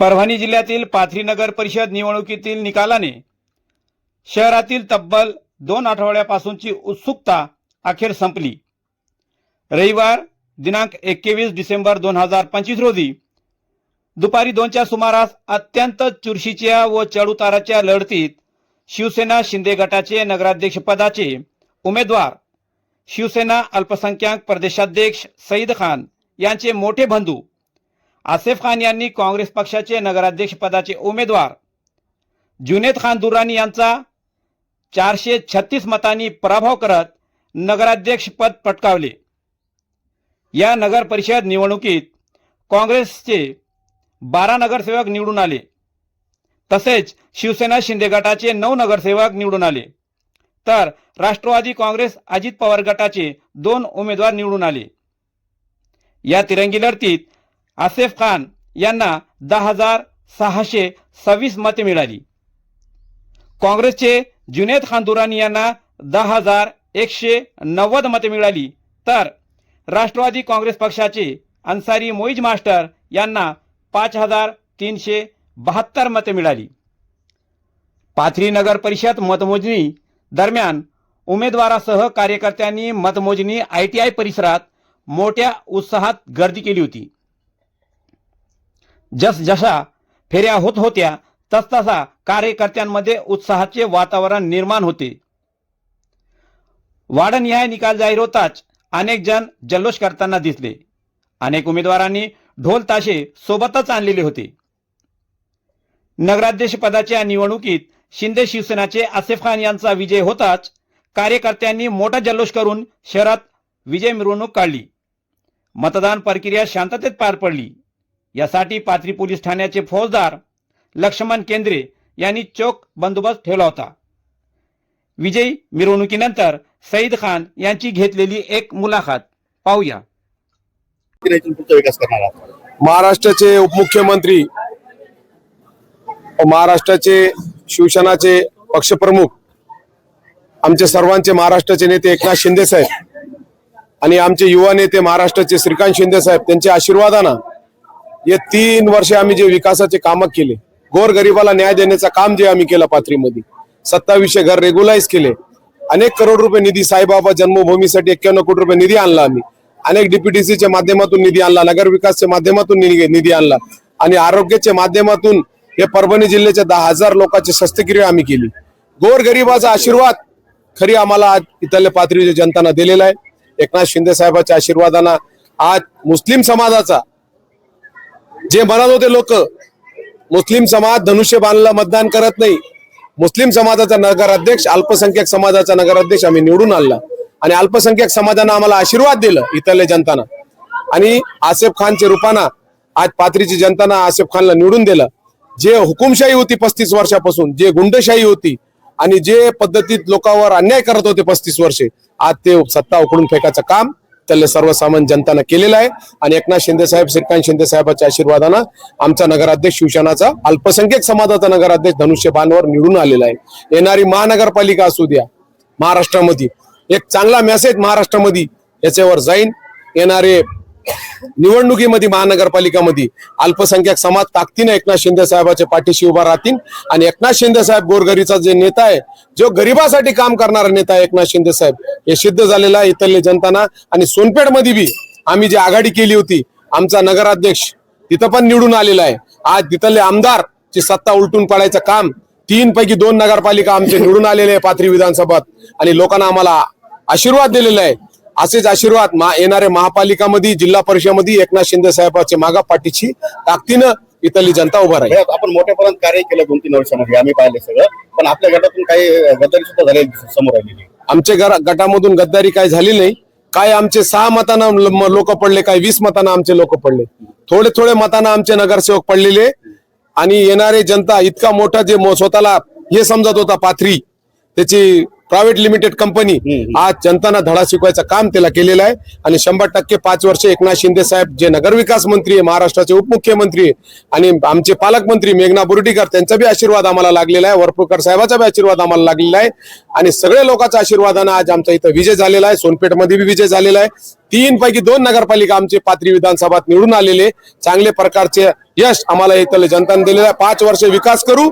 परभणी जिल्ह्यातील पाथरी नगर परिषद निवडणुकीतील निकालाने शहरातील तब्बल दोन आठवड्यापासूनची उत्सुकता अखेर संपली. रविवार दिनांक एकवीस डिसेंबर दोन हजार पंचवीस रोजी दुपारी दोनच्या सुमारास अत्यंत चुरशीच्या व चढउताराच्या लढतीत शिवसेना शिंदे गटाचे नगराध्यक्षपदाचे उमेदवार शिवसेना अल्पसंख्याक प्रदेशाध्यक्ष सईद खान यांचे मोठे बंधू आसेफ खान यांनी काँग्रेस पक्षाचे नगराध्यक्ष पदाचे उमेदवार जुनेद खान दुरानी यांचा चारशे छत्तीस मतांनी पराभव करत नगराध्यक्षपद पटकावले. या नगर परिषद निवडणुकीत काँग्रेसचे बारा नगरसेवक निवडून आले. तसेच शिवसेना शिंदे गटाचे नऊ नगरसेवक निवडून आले. तर राष्ट्रवादी काँग्रेस अजित पवार गटाचे दोन उमेदवार निवडून आले. या तिरंगी लढतीत आसेफ खान यांना दहा हजार सहाशे सव्वीस मते मिळाली. काँग्रेसचे जुनेद खान दुरानी यांना दहा हजार एकशे नव्वद मते मिळाली. तर राष्ट्रवादी काँग्रेस पक्षाचे अन्सारी मोईज मास्टर यांना पाच हजार तीनशे बहात्तर मते मिळाली. पाथरी नगर परिषद मतमोजणी दरम्यान उमेदवारासह कार्यकर्त्यांनी मतमोजणी आय टी आय परिसरात मोठ्या उत्साहात गर्दी केली होती. जस जशा फेऱ्या होत होत्या तसतसा कार्यकर्त्यांमध्ये उत्साहाचे वातावरण निर्माण होते. वाडनिहाय निकाल जाहीर होताच अनेक जण जल्लोष करताना दिसले. अनेक उमेदवारांनी ढोल ताशे सोबतच आणलेले होते. नगराध्यक्ष पदाच्या निवडणुकीत शिंदे शिवसेनाचे आसिफ खान यांचा विजय होताच कार्यकर्त्यांनी मोठा जल्लोष करून शहरात विजय मिरवणूक काढली. मतदान प्रक्रिया शांततेत पार पडली. यासाठी पाथरी पोलीस ठाण्याचे फौजदार लक्ष्मण केंद्रे यांनी चोख बंदोबस्त ठेवला होता. विजयी मिरवणुकीनंतर सईद खान यांची घेतलेली एक मुलाखत. पाहूया. विकास करणार महाराष्ट्राचे उपमुख्यमंत्री महाराष्ट्राचे शिवसेनाचे पक्षप्रमुख आमचे सर्वांचे महाराष्ट्राचे नेते एकनाथ शिंदे साहेब आणि आमचे युवा नेते महाराष्ट्राचे श्रीकांत शिंदे साहेब त्यांच्या आशीर्वादानं हे तीन वर्षे आम्ही जे विकासाचे कामं केले गोरगरिबाला न्याय देण्याचं काम जे आम्ही केलं पाथरीमध्ये सत्तावीसशे घर रेग्युलाइज केले अनेक करोड रुपये निधी साईबाबा जन्मभूमीसाठी एक्क्याण्णव कोटी रुपये निधी आणला आम्ही. अनेक डीपीटीसीच्या माध्यमातून निधी आणला नगर विकासच्या माध्यमातून निधी निधी आणला आणि आरोग्याच्या माध्यमातून हे परभणी जिल्ह्याच्या दहा हजार लोकांची शस्त्रक्रिया आम्ही केली. गोरगरिबाचा आशीर्वाद खरी आम्हाला आज इथल्या पाथरीच्या जनताना दिलेला आहे. एकनाथ शिंदे साहेबाच्या आशीर्वादानं आज मुस्लिम समाजाचा जे म्हणत होते लोक मुस्लिम समाज धनुष्यबाणला मतदान करत नाही. मुस्लिम समाजाचा नगराध्यक्ष अल्पसंख्याक समाजाचा नगराध्यक्ष आम्ही निवडून आणला. आणि अल्पसंख्याक समाजानं आम्हाला आशीर्वाद दिलं इथल्या जनतानं. आणि आसेफ खानचे रूपानं आज पाथरीची जनतानं आसेफ खानला निवडून दिलं. जे हुकुमशाही होती पस्तीस वर्षापासून जे गुंडशाही होती आणि जे पद्धतीत लोकांवर अन्याय करत होते पस्तीस वर्षे आज ते सत्ता उकडून फेकायचं काम त्याला सर्वसामान्य जनतानं केलेलं आहे. आणि एकनाथ शिंदे साहेब श्रीकांत शिंदे साहेबांच्या आशीर्वादानं आमचा नगराध्यक्ष शिवसेनाचा अल्पसंख्याक समाजाचा नगराध्यक्ष धनुष्य बाणवर निवडून आलेला आहे. येणारी महानगरपालिका असू द्या महाराष्ट्रामध्ये एक चांगला मेसेज महाराष्ट्रामध्ये याच्यावर जाईन. येणारे निवडणुकीमध्ये महानगरपालिकामध्ये अल्पसंख्याक समाज ताकदीने एकनाथ शिंदे साहेबाच्या पाठीशी उभा राहतील. आणि एकनाथ शिंदे साहेब गोरगरीचा जे नेता आहे जो गरिबासाठी काम करणारा नेता आहे एकनाथ शिंदे साहेब हे सिद्ध झालेलं आहे इथल्या जनताना. आणि सोनपेठमध्ये बी आम्ही जी आघाडी केली होती आमचा नगराध्यक्ष तिथं पण निवडून आलेला आहे. आज तिथले आमदार ची सत्ता उलटून पडायचं काम तीन पैकी दोन नगरपालिका आमचे निवडून आलेले आहे पाथरी विधानसभात. आणि लोकांना आम्हाला आशीर्वाद दिलेला आहे. असेच आशीर्वाद मा येणाऱ्या महापालिकामध्ये जिल्हा परिषदेमध्ये एकनाथ शिंदे साहेबांच्या मागा पाठीची ताकदीनं इथली जनता उभा राहील. आपण मोठ्यापर्यंत कार्य केलं दोन तीन वर्षामध्ये आम्ही पाहिले सगळं. पण आपल्या गटातून काही गद्दारी सुद्धा झाले समोर आलेली. आमच्या गटामधून गद्दारी काय झाली नाही. काय आमचे सहा मतानं लोक पडले काय वीस मतानं आमचे लोक पडले. थोडे थोडे मतानं आमचे नगरसेवक पडलेले. आणि येणारे जनता इतका मोठा जे स्वतःला हे समजत होता पाथरी त्याची प्रायव्हेट लिमिटेड कंपनी. आज जनतांना धडा शिकवायचं काम त्याला केलेलं आहे. आणि शंभर टक्के पाच वर्ष एकनाथ शिंदे साहेब जे नगरविकास मंत्री आहे महाराष्ट्राचे उपमुख्यमंत्री आहे आणि आमचे पालकमंत्री मेघना बोर्डीकर त्यांचा बी आशीर्वाद आम्हाला लागलेला आहे. वरपुरकर साहेबाचा बी आशीर्वाद आम्हाला लागलेला आहे. आणि सगळ्या लोकांच्या आशीर्वादानं आज आमचा इथं विजय झालेला आहे. सोनपेठमध्ये बी विजय झालेला आहे. तीन पैकी दोन नगरपालिका आमचे पाथरी विधानसभात निवडून आलेले. चांगले प्रकारचे यश आम्हाला इथं जनताने दिलेलं आहे. पाच वर्ष विकास करू.